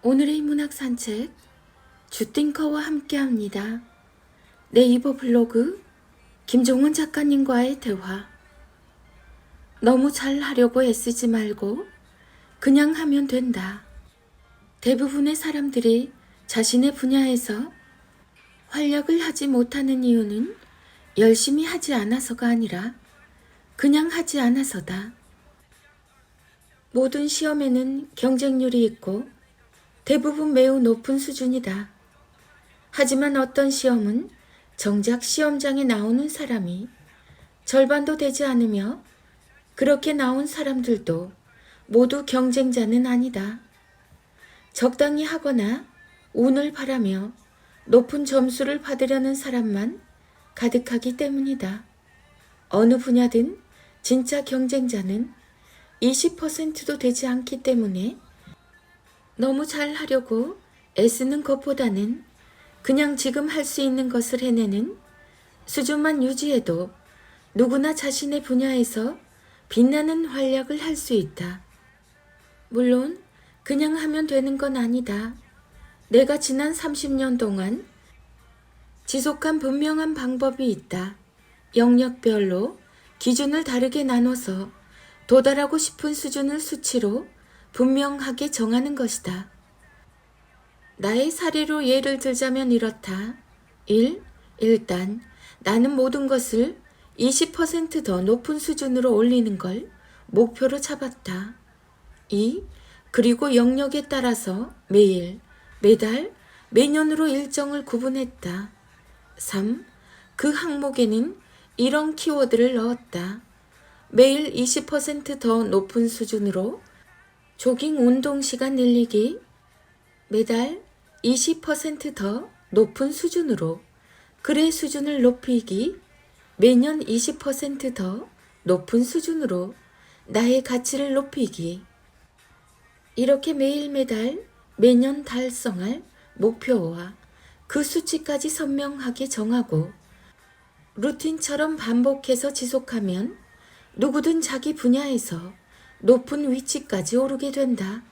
오늘의 문학 산책 주띵커와 함께합니다. 네이버 블로그 김종원 작가님과의 대화 너무 잘 하려고 애쓰지 말고 그냥 하면 된다. 대부분의 사람들이 자신의 분야에서 활약을 하지 못하는 이유는 열심히 하지 않아서가 아니라 그냥 하지 않아서다. 모든 시험에는 경쟁률이 있고 대부분 매우 높은 수준이다. 하지만 어떤 시험은 정작 시험장에 나오는 사람이 절반도 되지 않으며 그렇게 나온 사람들도 모두 경쟁자는 아니다. 적당히 하거나 운을 바라며 높은 점수를 받으려는 사람만 가득하기 때문이다. 어느 분야든 진짜 경쟁자는 20%도 되지 않기 때문에 너무 잘 하려고 애쓰는 것보다는 그냥 지금 할 수 있는 것을 해내는 수준만 유지해도 누구나 자신의 분야에서 빛나는 활약을 할 수 있다. 물론 그냥 하면 되는 건 아니다. 내가 지난 30년 동안 지속한 분명한 방법이 있다. 영역별로 기준을 다르게 나눠서 도달하고 싶은 수준을 수치로 분명하게 정하는 것이다. 나의 사례로 예를 들자면 이렇다. 1. 일단 나는 모든 것을 20%더 높은 수준으로 올리는 걸 목표로 잡았다. 2. 그리고 영역에 따라서 매일, 매달, 매년으로 일정을 구분했다. 3. 그 항목에는 이런 키워드를 넣었다. 매일 20%더 높은 수준으로 조깅 운동 시간 늘리기, 매달 20%더 높은 수준으로 글의 수준을 높이기, 매년 20%더 높은 수준으로 나의 가치를 높이기. 이렇게 매일 매달 매년 달성할 목표와 그 수치까지 선명하게 정하고 루틴처럼 반복해서 지속하면 누구든 자기 분야에서 높은 위치까지 오르게 된다.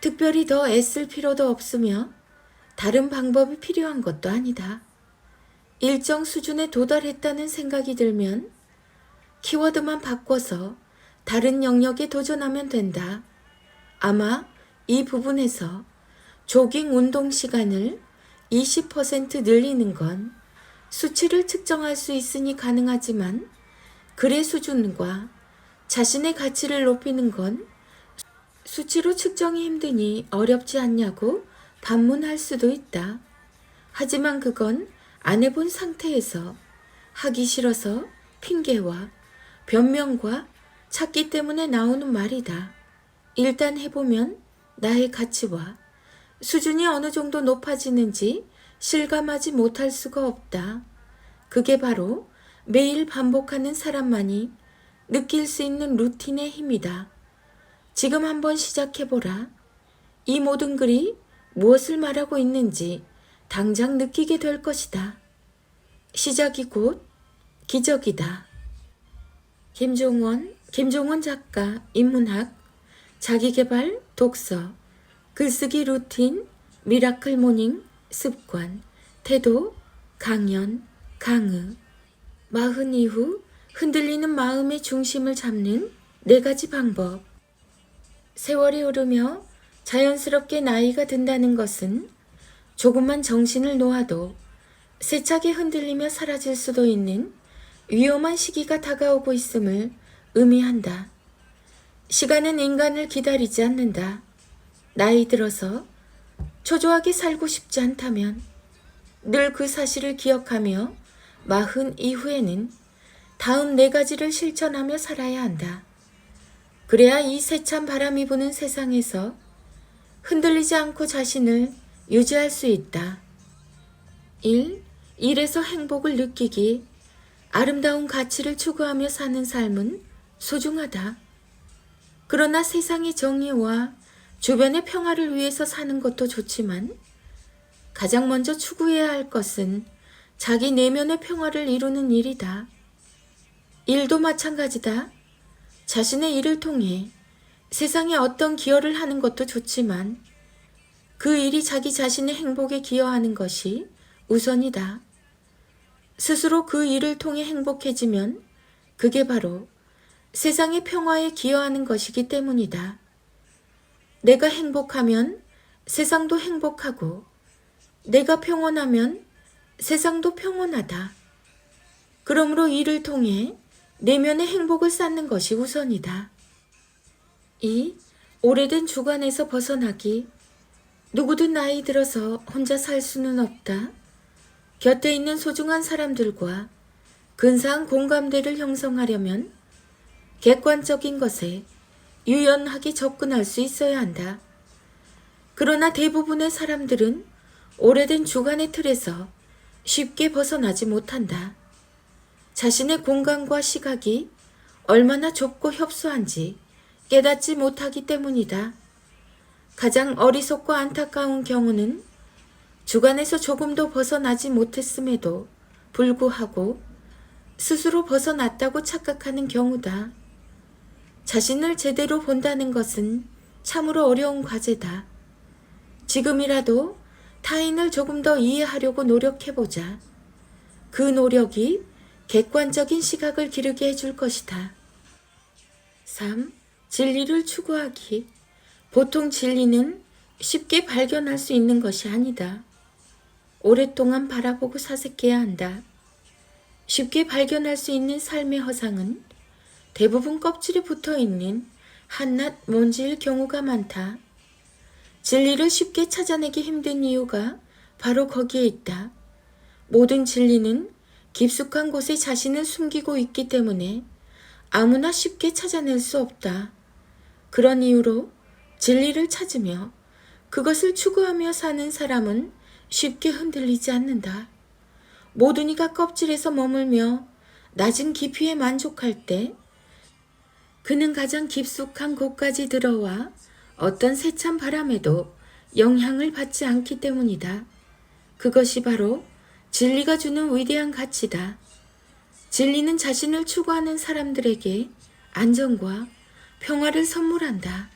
특별히 더 애쓸 필요도 없으며 다른 방법이 필요한 것도 아니다. 일정 수준에 도달했다는 생각이 들면 키워드만 바꿔서 다른 영역에 도전하면 된다. 아마 이 부분에서 조깅 운동 시간을 20% 늘리는 건 수치를 측정할 수 있으니 가능하지만 글의 수준과 자신의 가치를 높이는 건 수치로 측정이 힘드니 어렵지 않냐고 반문할 수도 있다. 하지만 그건 안 해본 상태에서 하기 싫어서 핑계와 변명과 찾기 때문에 나오는 말이다. 일단 해보면 나의 가치와 수준이 어느 정도 높아지는지 실감하지 못할 수가 없다. 그게 바로 매일 반복하는 사람만이 느낄 수 있는 루틴의 힘이다. 지금 한번 시작해보라. 이 모든 글이 무엇을 말하고 있는지 당장 느끼게 될 것이다. 시작이 곧 기적이다. 김종원, 김종원 작가, 인문학, 자기개발, 독서, 글쓰기 루틴, 미라클 모닝, 습관, 태도, 강연, 강의, 마흔 이후 흔들리는 마음의 중심을 잡는 네 가지 방법. 세월이 흐르며 자연스럽게 나이가 든다는 것은 조금만 정신을 놓아도 세차게 흔들리며 사라질 수도 있는 위험한 시기가 다가오고 있음을 의미한다. 시간은 인간을 기다리지 않는다. 나이 들어서 초조하게 살고 싶지 않다면 늘 그 사실을 기억하며 마흔 이후에는 다음 네 가지를 실천하며 살아야 한다. 그래야 이 세찬 바람이 부는 세상에서 흔들리지 않고 자신을 유지할 수 있다. 1. 일에서 행복을 느끼기. 아름다운 가치를 추구하며 사는 삶은 소중하다. 그러나 세상의 정의와 주변의 평화를 위해서 사는 것도 좋지만 가장 먼저 추구해야 할 것은 자기 내면의 평화를 이루는 일이다. 일도 마찬가지다. 자신의 일을 통해 세상에 어떤 기여를 하는 것도 좋지만 그 일이 자기 자신의 행복에 기여하는 것이 우선이다. 스스로 그 일을 통해 행복해지면 그게 바로 세상의 평화에 기여하는 것이기 때문이다. 내가 행복하면 세상도 행복하고 내가 평온하면 세상도 평온하다. 그러므로 이를 통해 내면의 행복을 쌓는 것이 우선이다. 이 오래된 주관에서 벗어나기 누구든 나이 들어서 혼자 살 수는 없다. 곁에 있는 소중한 사람들과 근사한 공감대를 형성하려면 객관적인 것에 유연하게 접근할 수 있어야 한다. 그러나 대부분의 사람들은 오래된 주관의 틀에서 쉽게 벗어나지 못한다. 자신의 공간과 시각이 얼마나 좁고 협소한지 깨닫지 못하기 때문이다. 가장 어리석고 안타까운 경우는 주관에서 조금도 벗어나지 못했음에도 불구하고 스스로 벗어났다고 착각하는 경우다. 자신을 제대로 본다는 것은 참으로 어려운 과제다. 지금이라도 타인을 조금 더 이해하려고 노력해보자. 그 노력이 객관적인 시각을 기르게 해줄 것이다. 3. 진리를 추구하기. 보통 진리는 쉽게 발견할 수 있는 것이 아니다. 오랫동안 바라보고 사색해야 한다. 쉽게 발견할 수 있는 삶의 허상은 대부분 껍질에 붙어 있는 한낱 먼지일 경우가 많다. 진리를 쉽게 찾아내기 힘든 이유가 바로 거기에 있다. 모든 진리는 깊숙한 곳에 자신을 숨기고 있기 때문에 아무나 쉽게 찾아낼 수 없다. 그런 이유로 진리를 찾으며 그것을 추구하며 사는 사람은 쉽게 흔들리지 않는다. 모든 이가 껍질에서 머물며 낮은 깊이에 만족할 때 그는 가장 깊숙한 곳까지 들어와 어떤 세찬 바람에도 영향을 받지 않기 때문이다. 그것이 바로 진리가 주는 위대한 가치다. 진리는 자신을 추구하는 사람들에게 안정과 평화를 선물한다.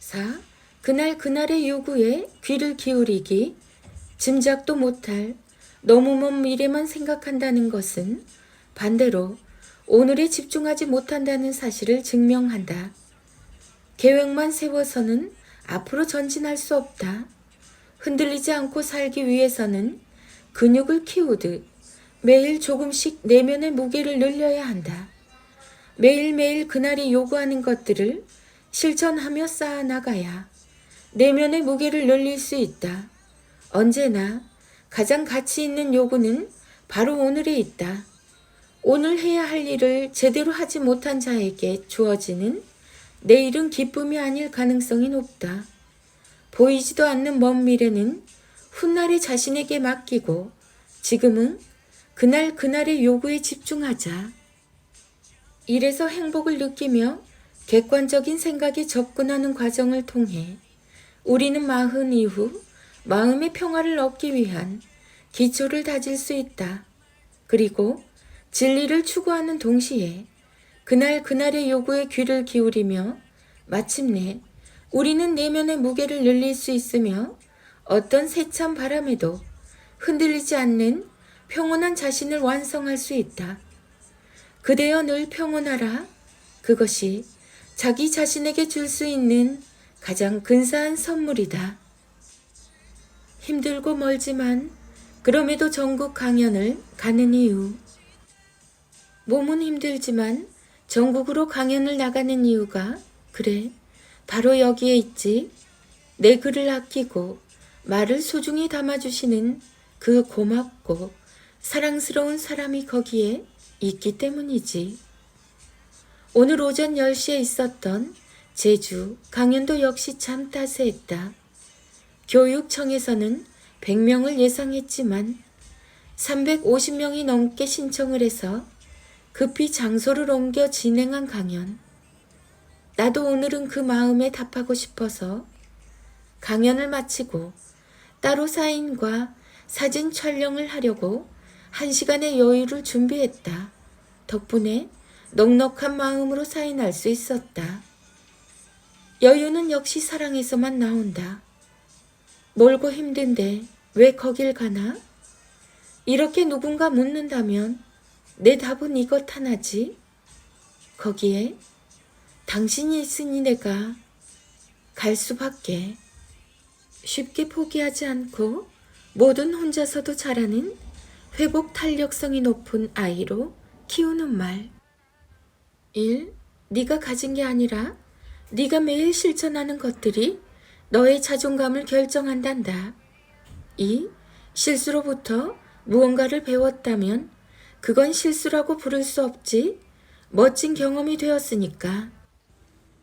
4. 그날 그날의 요구에 귀를 기울이기, 짐작도 못할 너무 먼 미래만 생각한다는 것은 반대로 오늘에 집중하지 못한다는 사실을 증명한다. 계획만 세워서는 앞으로 전진할 수 없다. 흔들리지 않고 살기 위해서는 근육을 키우듯 매일 조금씩 내면의 무게를 늘려야 한다. 매일매일 그날이 요구하는 것들을 실천하며 쌓아 나가야 내면의 무게를 늘릴 수 있다. 언제나 가장 가치 있는 요구는 바로 오늘에 있다. 오늘 해야 할 일을 제대로 하지 못한 자에게 주어지는 내일은 기쁨이 아닐 가능성이 높다. 보이지도 않는 먼 미래는 훗날에 자신에게 맡기고 지금은 그날 그날의 요구에 집중하자. 이래서 행복을 느끼며 객관적인 생각에 접근하는 과정을 통해 우리는 마흔 이후 마음의 평화를 얻기 위한 기초를 다질 수 있다. 그리고 진리를 추구하는 동시에 그날 그날의 요구에 귀를 기울이며 마침내 우리는 내면의 무게를 늘릴 수 있으며 어떤 세찬 바람에도 흔들리지 않는 평온한 자신을 완성할 수 있다. 그대여 늘 평온하라. 그것이 자기 자신에게 줄 수 있는 가장 근사한 선물이다. 힘들고 멀지만 그럼에도 전국 강연을 가는 이유. 몸은 힘들지만 전국으로 강연을 나가는 이유가 그래 바로 여기에 있지. 내 글을 아끼고 말을 소중히 담아주시는 그 고맙고 사랑스러운 사람이 거기에 있기 때문이지. 오늘 오전 10시에 있었던 제주 강연도 역시 참 따스했다. 교육청에서는 100명을 예상했지만 350명이 넘게 신청을 해서 급히 장소를 옮겨 진행한 강연. 나도 오늘은 그 마음에 답하고 싶어서 강연을 마치고 따로 사인과 사진 촬영을 하려고 한 시간의 여유를 준비했다. 덕분에 넉넉한 마음으로 사인할 수 있었다. 여유는 역시 사랑에서만 나온다. 멀고 힘든데 왜 거길 가나? 이렇게 누군가 묻는다면 내 답은 이것 하나지. 거기에 당신이 있으니 내가 갈 수밖에. 쉽게 포기하지 않고 뭐든 혼자서도 잘하는 회복 탄력성이 높은 아이로 키우는 말. 1. 네가 가진 게 아니라 네가 매일 실천하는 것들이 너의 자존감을 결정한단다. 2. 실수로부터 무언가를 배웠다면 그건 실수라고 부를 수 없지. 멋진 경험이 되었으니까.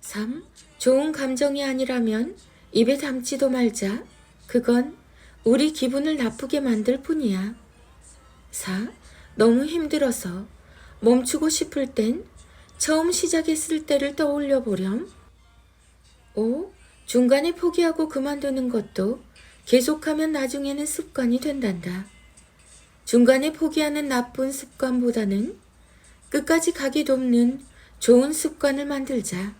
3. 좋은 감정이 아니라면 입에 담지도 말자. 그건 우리 기분을 나쁘게 만들 뿐이야. 4. 너무 힘들어서 멈추고 싶을 땐 처음 시작했을 때를 떠올려 보렴. 5. 중간에 포기하고 그만두는 것도 계속하면 나중에는 습관이 된단다. 중간에 포기하는 나쁜 습관보다는 끝까지 가게 돕는 좋은 습관을 만들자.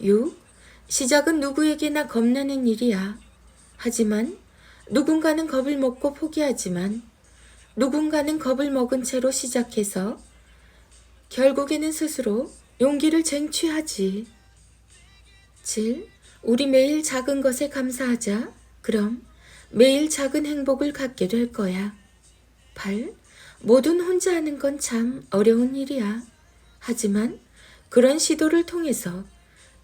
6. 시작은 누구에게나 겁나는 일이야. 하지만 누군가는 겁을 먹고 포기하지만 누군가는 겁을 먹은 채로 시작해서 결국에는 스스로 용기를 쟁취하지. 7. 우리 매일 작은 것에 감사하자. 그럼 매일 작은 행복을 갖게 될 거야. 8. 뭐든 혼자 하는 건 참 어려운 일이야. 하지만 그런 시도를 통해서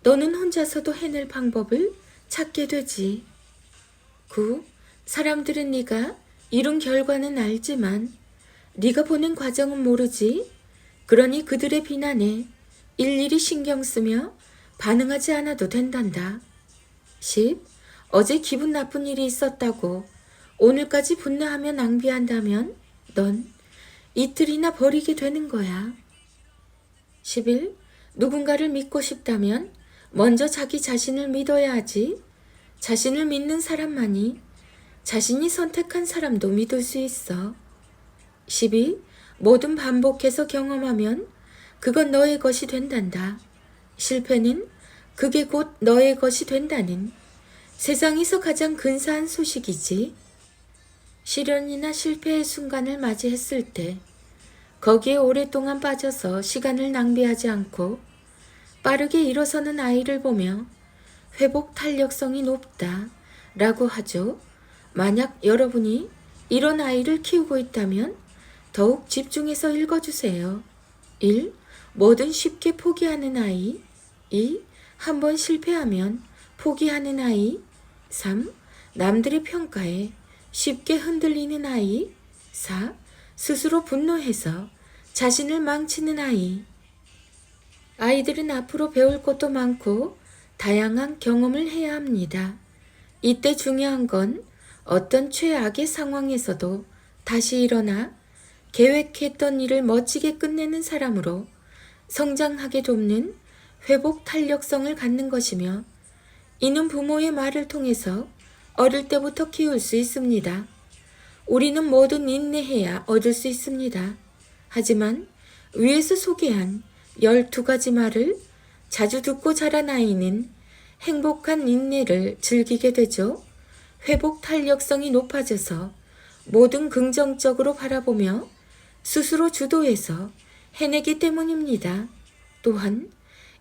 너는 혼자서도 해낼 방법을 찾게 되지. 9. 사람들은 네가 이룬 결과는 알지만 네가 보낸 과정은 모르지. 그러니 그들의 비난에 일일이 신경 쓰며 반응하지 않아도 된단다. 10. 어제 기분 나쁜 일이 있었다고 오늘까지 분노하며 낭비한다면 넌 이틀이나 버리게 되는 거야. 11. 누군가를 믿고 싶다면 먼저 자기 자신을 믿어야 하지. 자신을 믿는 사람만이 자신이 선택한 사람도 믿을 수 있어. 12. 뭐든 반복해서 경험하면 그건 너의 것이 된단다. 실패는 그게 곧 너의 것이 된다는 세상에서 가장 근사한 소식이지. 시련이나 실패의 순간을 맞이했을 때 거기에 오랫동안 빠져서 시간을 낭비하지 않고 빠르게 일어서는 아이를 보며 회복 탄력성이 높다 라고 하죠. 만약 여러분이 이런 아이를 키우고 있다면 더욱 집중해서 읽어주세요. 1. 뭐든 쉽게 포기하는 아이. 2. 한 번 실패하면 포기하는 아이. 3. 남들의 평가에 쉽게 흔들리는 아이. 4. 스스로 분노해서 자신을 망치는 아이. 아이들은 앞으로 배울 것도 많고 다양한 경험을 해야 합니다. 이때 중요한 건 어떤 최악의 상황에서도 다시 일어나 계획했던 일을 멋지게 끝내는 사람으로 성장하게 돕는 회복 탄력성을 갖는 것이며 이는 부모의 말을 통해서 어릴 때부터 키울 수 있습니다. 우리는 뭐든 인내해야 얻을 수 있습니다. 하지만 위에서 소개한 12가지 말을 자주 듣고 자란 아이는 행복한 인내를 즐기게 되죠. 회복 탄력성이 높아져서 모든 긍정적으로 바라보며 스스로 주도해서 해내기 때문입니다. 또한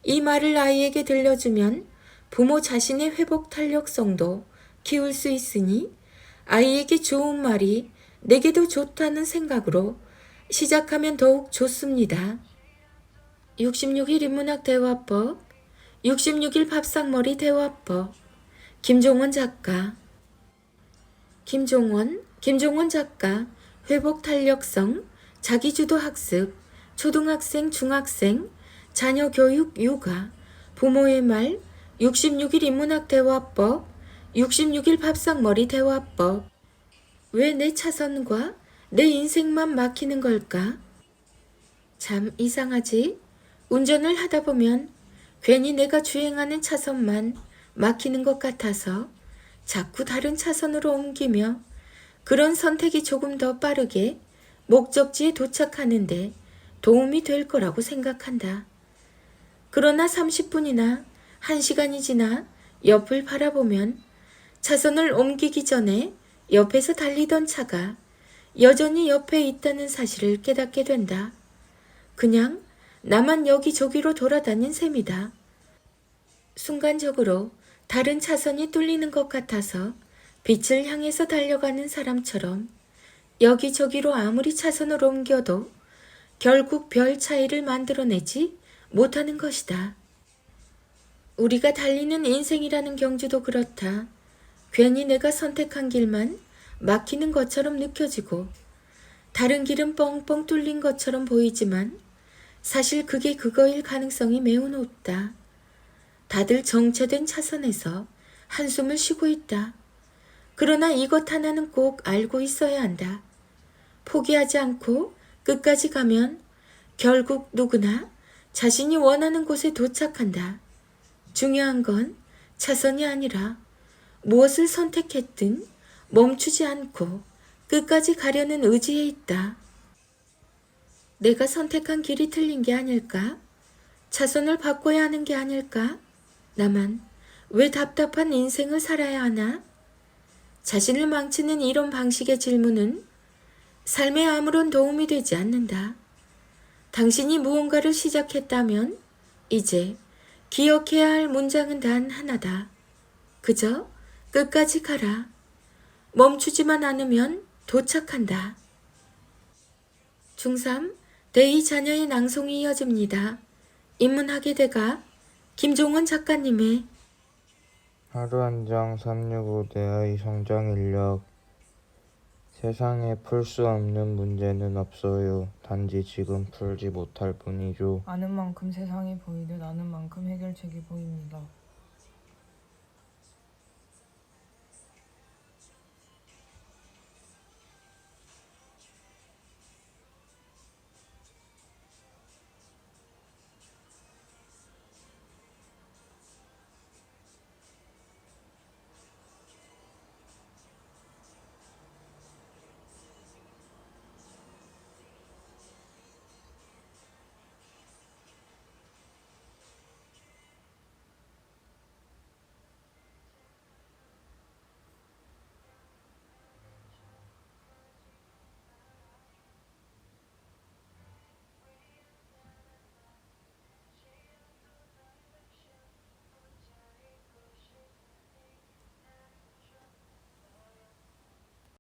이 말을 아이에게 들려주면 부모 자신의 회복 탄력성도 키울 수 있으니 아이에게 좋은 말이 내게도 좋다는 생각으로 시작하면 더욱 좋습니다. 66일 인문학 대화법 66일 밥상머리 대화법. 김종원 작가. 김종원 김종원 작가. 회복 탄력성 자기주도 학습. 초등학생 중학생. 자녀 교육 육아. 부모의 말 66일 인문학 대화법 66일 밥상머리 대화법. 왜 내 차선과 내 인생만 막히는 걸까? 참 이상하지? 운전을 하다 보면 괜히 내가 주행하는 차선만 막히는 것 같아서 자꾸 다른 차선으로 옮기며 그런 선택이 조금 더 빠르게 목적지에 도착하는데 도움이 될 거라고 생각한다. 그러나 30분이나 1시간이 지나 옆을 바라보면 차선을 옮기기 전에 옆에서 달리던 차가 여전히 옆에 있다는 사실을 깨닫게 된다. 그냥 나만 여기저기로 돌아다닌 셈이다. 순간적으로 다른 차선이 뚫리는 것 같아서 빛을 향해서 달려가는 사람처럼 여기저기로 아무리 차선을 옮겨도 결국 별 차이를 만들어내지 못하는 것이다. 우리가 달리는 인생이라는 경주도 그렇다. 괜히 내가 선택한 길만 막히는 것처럼 느껴지고 다른 길은 뻥뻥 뚫린 것처럼 보이지만 사실 그게 그거일 가능성이 매우 높다. 다들 정체된 차선에서 한숨을 쉬고 있다. 그러나 이것 하나는 꼭 알고 있어야 한다. 포기하지 않고 끝까지 가면 결국 누구나 자신이 원하는 곳에 도착한다. 중요한 건 차선이 아니라 무엇을 선택했든 멈추지 않고 끝까지 가려는 의지에 있다. 내가 선택한 길이 틀린 게 아닐까? 차선을 바꿔야 하는 게 아닐까? 나만 왜 답답한 인생을 살아야 하나? 자신을 망치는 이런 방식의 질문은 삶에 아무런 도움이 되지 않는다. 당신이 무언가를 시작했다면 이제 기억해야 할 문장은 단 하나다. 그저 끝까지 가라. 멈추지만 않으면 도착한다. 중3 대희 자녀의 낭송이 이어집니다. 인문학의 대가 김종원 작가님의 하루 한 장 365대의 성장 인력 세상에 풀 수 없는 문제는 없어요. 단지 지금 풀지 못할 뿐이죠. 아는 만큼 세상이 보이듯 아는 만큼 해결책이 보입니다.